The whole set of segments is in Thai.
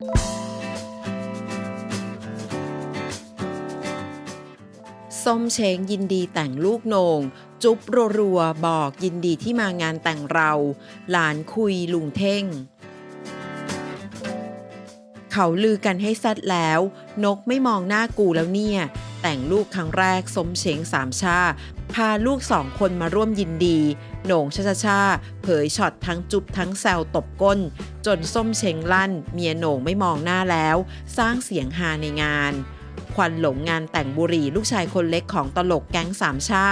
ส้มเช้งยินดีแต่งลูกโหนง จุ๊บรัวๆบอกยินดีที่มางานแต่งเรา หลานคุยลุงเท่ง เขาลือกันให้ซัดแล้ว นกไม่มองหน้ากูแล้วเนี่ย แต่งลูกครั้งแรกสมเฉงสามชา พาลูกสองคนมาร่วมยินดี โหน่งชาชาชาเผยช็อตทั้งจุบทั้งแซวตบก้น จนส้มเชงลั่น เมียโหน่งไม่มองหน้าแล้ว สร้างเสียงฮาในงาน ควันหลงงานแต่งบุหรี่ลูกชายคนเล็กของตลกแก๊งสามชา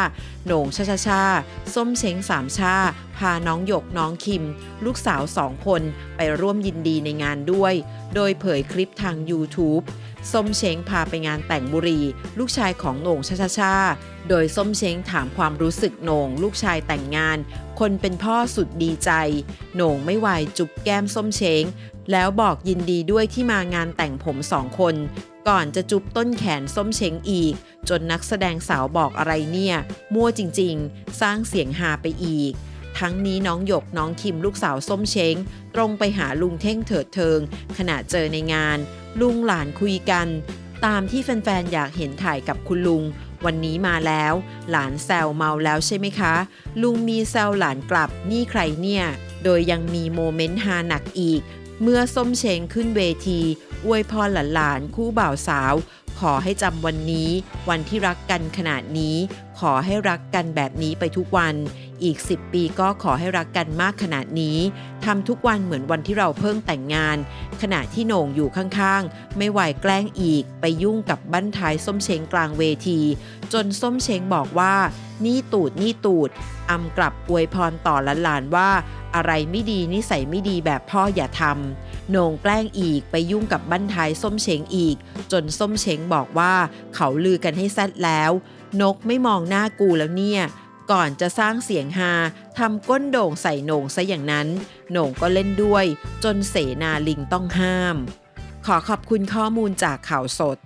โหน่งชาชาชาส้มเช้งสามชา พาน้องหยกน้องคิม ลูกสาวสองคนไปร่วมยินดีในงานด้วย โดยเผยคลิปทาง YouTube ส้มเช้งพาไปงานแต่งบุหรี่ลูกชายของโหน่งชาชาชา โดยส้มเช้งถามความรู้สึกโหน่งลูกชายแต่งงาน คนเป็นพ่อสุดดีใจโหน่งไม่ไหวจุบแก้มส้มเช้ง แล้วบอกยินดีด้วยที่มางานแต่งผมสองคน ก่อนจะจุบต้นแขนส้มเช้งอีก จนนักแสดงสาวบอกอะไรเนี่ย มั่วจริงๆ สร้างเสียงฮาไปอีก ทั้งนี้น้องหยกน้องคิมลูกสาวส้มเช้ง ตรงไปหาลุงเท่งเถิดเทิง ขณะเจอในงาน ลุงหลานคุยกัน ตามที่แฟนๆอยากเห็นถ่ายกับคุณลุงวันนี้มาแล้ว หลานแซวเมาแล้วใช่ไหมคะ ลุงมีแซวหลานกลับนี่ใครเนี่ย โดยยังมีโมเมนต์ฮาหนักอีก เมื่อส้มเชงขึ้นเวที อวยพรหลานๆคู่บ่าวสาว ขอให้จำวันนี้ วันที่รักกันขนาดนี้ ขอให้รักกันแบบนี้ไปทุกวัน อีก 10 ปีก็ขอให้รักกันมากขนาดนี้ทำทุกวันเหมือนวันที่เราเพิ่งแต่งงาน ขณะที่โหน่งอยู่ข้างๆ ไม่ไหวแกล้งอีก ไปยุ่งกับบั้นท้ายส้มเชงกลางเวที จนส้มเชงบอกว่า นี่ตูดนี่ตูดอำกลับอวยพรต่อหลานๆว่า อะไรไม่ดีนิสัยไม่ดีแบบพ่ออย่าทำโหน่งแกล้งอีกไปยุ่งกับบั้นท้ายส้มเชงอีก จนส้มเชงบอกว่าเขาลือกันให้แซดแล้ว นกไม่มองหน้ากูแล้วเนี่ยก่อนจะสร้างเสียงฮาทำก้นโด่งใส่โหน่งซะอย่างนั้น โหน่งก็เล่นด้วย จนเสนาลิงต้องห้าม ขอขอบคุณข้อมูลจากข่าวสด